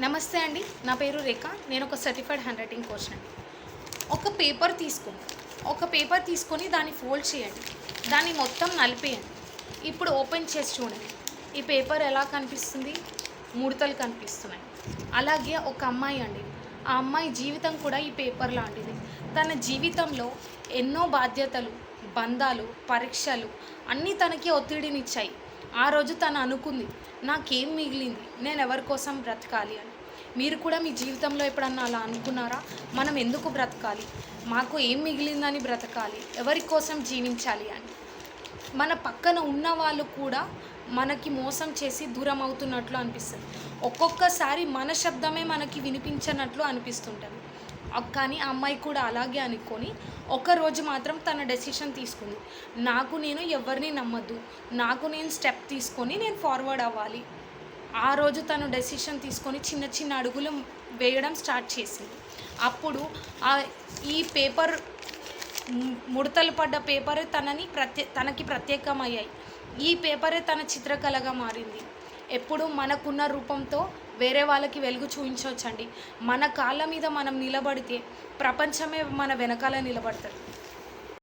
నమస్తే అండి. నా పేరు రేఖ. నేను ఒక సర్టిఫైడ్ హ్యాండ్ రైటింగ్ కోచ్ అండి. ఒక పేపర్ తీసుకోండి ఒక పేపర్ తీసుకొని దాన్ని ఫోల్డ్ చేయండి. దాన్ని మొత్తం నలిపేయండి. ఇప్పుడు ఓపెన్ చేసి చూడండి. ఈ పేపర్ ఎలా కనిపిస్తుంది? ముడతలు కనిపిస్తున్నాయి. అలాగే ఒక అమ్మాయి అండి. ఆ అమ్మాయి జీవితం కూడా ఈ పేపర్ లాంటిది. తన జీవితంలో ఎన్నో బాధ్యతలు బంధాలు పరీక్షలు అన్నీ తనకి ఒత్తిడినిచ్చాయి. ఆ రోజు తను అనుకుంది నాకేం మిగిలింది? నేను ఎవరి కోసం బ్రతకాలి అని. మీరు కూడా మీ జీవితంలో ఎప్పుడన్నా అలా అనుకున్నారా? మనం ఎందుకు బ్రతకాలి? మాకు ఏం మిగిలిందని బ్రతకాలి? ఎవరి కోసం జీవించాలి అని. మన పక్కన ఉన్న వాళ్ళు కూడా మనకి మోసం చేసి దూరం అవుతున్నట్లు అనిపిస్తుంది. ఒక్కొక్కసారి మన శబ్దమే మనకి వినిపించనట్లు అనిపిస్తుంటుంది. కానీ ఆ అమ్మాయి కూడా అలాగే అనుకొని ఒకరోజు మాత్రం తన డెసిషన్ తీసుకుంది. నాకు నేను ఎవరిని నమ్మద్దు. నాకు నేను స్టెప్ తీసుకొని నేను ఫార్వర్డ్ అవ్వాలి. ఆ రోజు తను డెసిషన్ తీసుకొని చిన్న చిన్న అడుగులు వేయడం స్టార్ట్ చేసింది. అప్పుడు ఆ ఈ పేపర్ ముడతలు పడ్డ పేపరే తనని ప్రత్యే తనకి ప్రత్యేకమయ్యాయి. ఈ పేపరే తన చిత్రకళగా మారింది. ఎప్పుడు మనకున్న రూపంతో వేరే వాళ్ళకి వెలుగు చూపించవచ్చండి. మన కాళ్ళ మీద మనం నిలబడితే ప్రపంచమే మన వెనకాల నిలబడుతుంది.